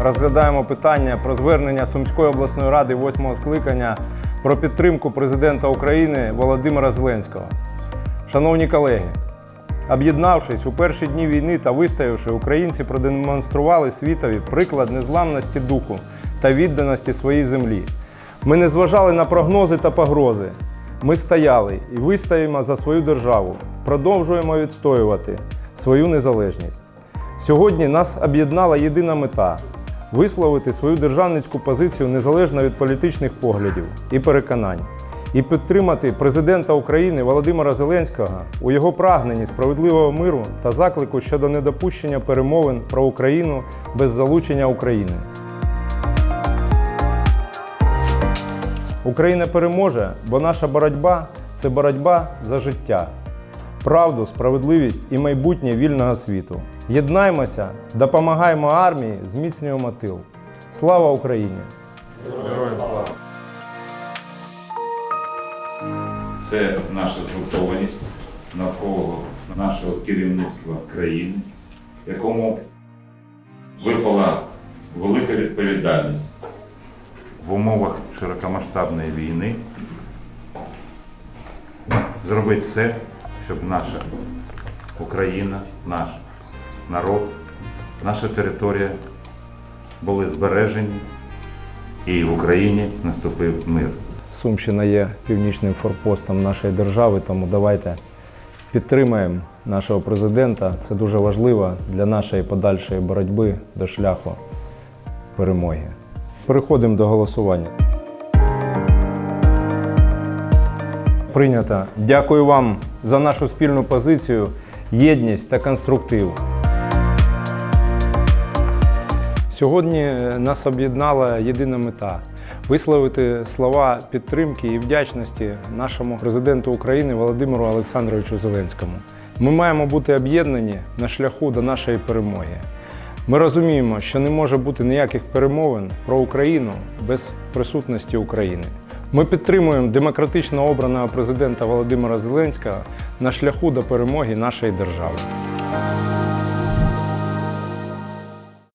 розглядаємо питання про звернення Сумської обласної ради 8 скликання про підтримку президента України Володимира Зеленського. Шановні колеги, об'єднавшись у перші дні війни та вистоявши, українці продемонстрували світові приклад незламності духу та відданості своїй землі. Ми не зважали на прогнози та погрози. Ми стояли і вистоїмо за свою державу, продовжуємо відстоювати свою незалежність. Сьогодні нас об'єднала єдина мета висловити свою державницьку позицію незалежно від політичних поглядів і переконань, і підтримати президента України Володимира Зеленського у його прагненні справедливого миру та заклику щодо недопущення перемовин про Україну без залучення України. Україна переможе, бо наша боротьба це боротьба за життя, правду, справедливість і майбутнє вільного світу. Єднаймося, допомагаємо армії, зміцнюємо тил. Слава Україні! Героям слава! Це наша згуртованість навколо нашого керівництва країни, якому випала велика відповідальність в умовах широкомасштабної війни зробити все, щоб наша Україна, наш народ, наша територія були збережені і в Україні наступив мир. Сумщина є північним форпостом нашої держави, тому давайте підтримаємо нашого президента. Це дуже важливо для нашої подальшої боротьби до шляху перемоги. Переходимо до голосування. Прийнято. Дякую вам за нашу спільну позицію, єдність та конструктив. Сьогодні нас об'єднала єдина мета висловити слова підтримки і вдячності нашому президенту України Володимиру Олександровичу Зеленському. Ми маємо бути об'єднані на шляху до нашої перемоги. Ми розуміємо, що не може бути ніяких перемовин про Україну без присутності України. Ми підтримуємо демократично обраного президента Володимира Зеленського на шляху до перемоги нашої держави.